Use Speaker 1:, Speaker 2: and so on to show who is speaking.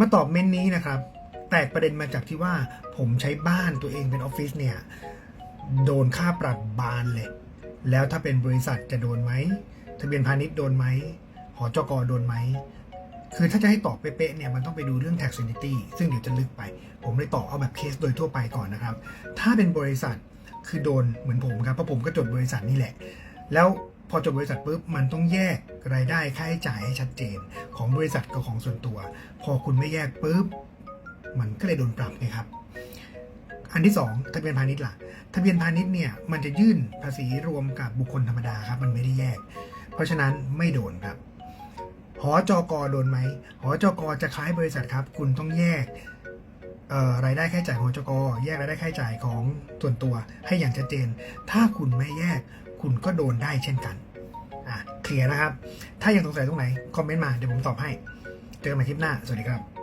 Speaker 1: มาตอบเมนนี้นะครับ แตกประเด็นมาจากที่ว่าผมใช้บ้านตัวเองเป็นออฟฟิศเนี่ย โดนค่าปรับบานเลย แล้วถ้าเป็นบริษัทจะโดนไหมทะเบียนพาณิชย์โดนไหมหอจกโดนไหม คือถ้าจะให้ตอบเป๊ะๆเนี่ยมันต้องไปดูเรื่อง tax sanity ซึ่งเดี๋ยวจะลึกไป ผมเลยตอบเอาแบบเคสโดยทั่วไปก่อนนะครับ ถ้าเป็นบริษัทคือโดนเหมือนผมครับเพราะผมก็จดบริษัทนี่แหละ แล้ว พอจดบริษัทปุ๊บมันต้องแยกรายได้ค่าใช้จ่ายให้ชัดเจน ของบริษัทกับของส่วนตัว พอคุณไม่แยกปุ๊บมันก็เลยโดนปรับไงครับ อันที่สองทะเบียนพาณิชย์ล่ะ ทะเบียนพาณิชย์เนี่ยมันจะยื่นภาษีรวมกับบุคคลธรรมดาครับมันไม่ได้แยก เพราะฉะนั้นไม่โดนครับหอจกโดนไหมหอจกจะคล้ายบริษัทครับ คุณต้องแยกรายได้ค่าใช้จ่ายของหอจกแยกรายได้ค่าใช้จ่ายของส่วนตัวให้อย่างชัดเจน ถ้าคุณไม่แยก คุณก็โดนได้เช่นกันอะเคลียร์นะครับ ถ้ายังสงสัยตรงไหน คอมเมนต์มาเดี๋ยวผมตอบให้ เจอกันใหม่คลิปหน้า สวัสดีครับ